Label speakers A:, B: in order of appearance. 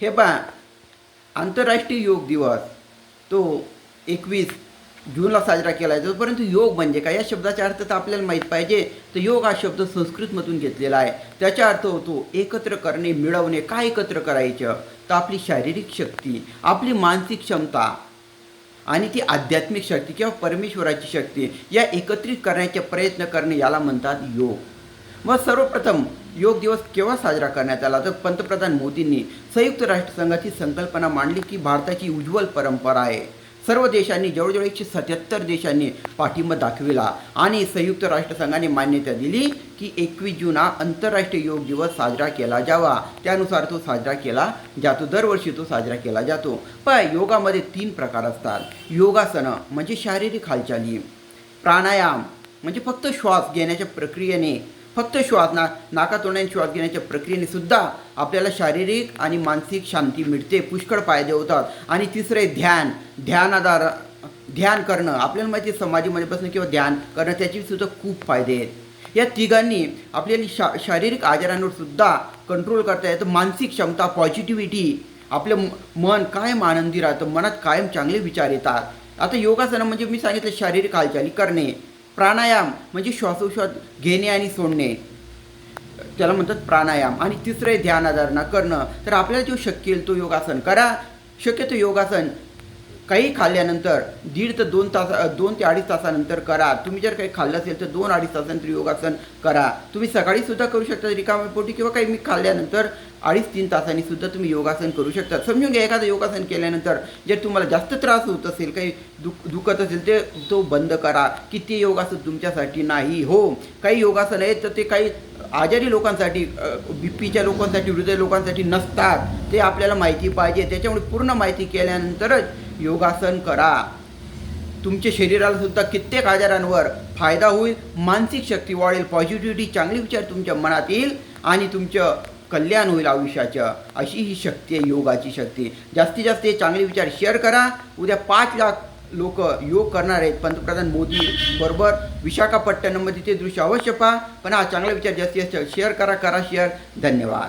A: हे पहा आंतरराष्ट्रीय योग दिवस तो एकवीस जूनला साजरा केला जातो परंतु योग म्हणजे काय? या शब्दाचा अर्थ तर आपल्याला माहीत पाहिजे. तर योग हा शब्द संस्कृतमधून घेतलेला आहे. त्याचा अर्थ होतो एकत्र करणे मिळवणे. काय एकत्र करायचं? तर आपली शारीरिक शक्ती आपली मानसिक क्षमता आणि ती आध्यात्मिक शक्ती किंवा परमेश्वराची शक्ती या एकत्रित करण्याचे प्रयत्न करणे याला म्हणतात योग. मग सर्वप्रथम योग दिवस केव्हा साजरा करण्यात आला तर पंतप्रधान मोदींनी संयुक्त राष्ट्रसंघाची संकल्पना मांडली की भारताची उज्ज्वल परंपरा आहे. सर्व देशांनी जवळजवळ एकशे सत्याहत्तर देशांनी पाठिंबा दाखविला आणि संयुक्त राष्ट्रसंघाने मान्यता दिली की एकवीस जून हा आंतरराष्ट्रीय योग दिवस साजरा केला जावा. त्यानुसार तो साजरा केला जातो. दरवर्षी तो साजरा केला जातो. पण योगामध्ये तीन प्रकार असतात. योगासनं म्हणजे शारीरिक हालचाली. प्राणायाम म्हणजे फक्त श्वास घेण्याच्या प्रक्रियेने फक्त श्वास ना नाकातोंडाने श्वास घेण्याच्या प्रक्रियेने सुद्धा आपल्याला शारीरिक आणि मानसिक शांती मिळते पुष्कळ फायदे होतात. आणि तिसरे ध्यान. ध्यानाधार ध्यान करणं. आपल्याला माहिती आहे समाधीमध्ये बसणं किंवा ध्यान करणं त्याचे सुद्धा खूप फायदे आहेत. या तिघांनी आपल्याला शा शारीरिक आजारांवर सुद्धा कंट्रोल करता येतं. मानसिक क्षमता पॉझिटिव्हिटी आपलं मन कायम आनंदी राहतं. मनात कायम चांगले विचार येतात. आता योगासनं म्हणजे मी सांगितलं शारीरिक हालचाली करणे. प्राणायाम म्हणजे श्वासोश्वास घेणे आणि सोडणे. त्याला म्हणतात प्राणायाम. आणि तिसरे ध्यानाधारणा करणं. तर आपल्याला जो शक्य येईल तो योगासन करा. शक्यतो योगासन काही खाल्ल्यानंतर दीड ते दोन तास दोन ते अडीच तासानंतर करा. तुम्ही जर काही खाल्लं असेल तर दोन अडीच तासानंतर योगासन करा. तुम्ही सकाळी सुद्धा करू शकता रिकाम्या पोटी किंवा काही मी खाल्ल्यानंतर अडीच तीन तासांनी सुद्धा तुम्ही योगासन करू शकता. समजून घ्या एखादं योगासन केल्यानंतर जर तुम्हाला जास्त त्रास होत असेल काही दुख दुखत असेल ते तो बंद करा. की ते योगासन तुमच्यासाठी नाही हो. काही योगासन आहेत तर ते काही आजारी लोकांसाठी बी पीच्या लोकांसाठी हृदय लोकांसाठी नसतात. ते आपल्याला माहिती पाहिजे. त्याच्यामुळे पूर्ण माहिती केल्यानंतरच योगासन करा. तुमच्या शरीराला सुद्धा कित्येक आजारांवर फायदा होईल मानसिक शक्ती वाढेल पॉझिटिव्हिटी चांगले विचार तुमच्या मनात येईल आणि तुमचं कल्याण होईल आयुष्याचं. अशी ही शक्ती आहे योगाची शक्ती. जास्तीत जास्त हे चांगले विचार शेअर करा. उद्या पाच लाख लोक योग करणार आहेत. पंतप्रधान मोदी बरोबर विशाखापट्टणममध्ये ते दृश्य अवश्य पहा. पण हा चांगला विचार जास्तीत जास्त शेअर करा करा शेअर धन्यवाद.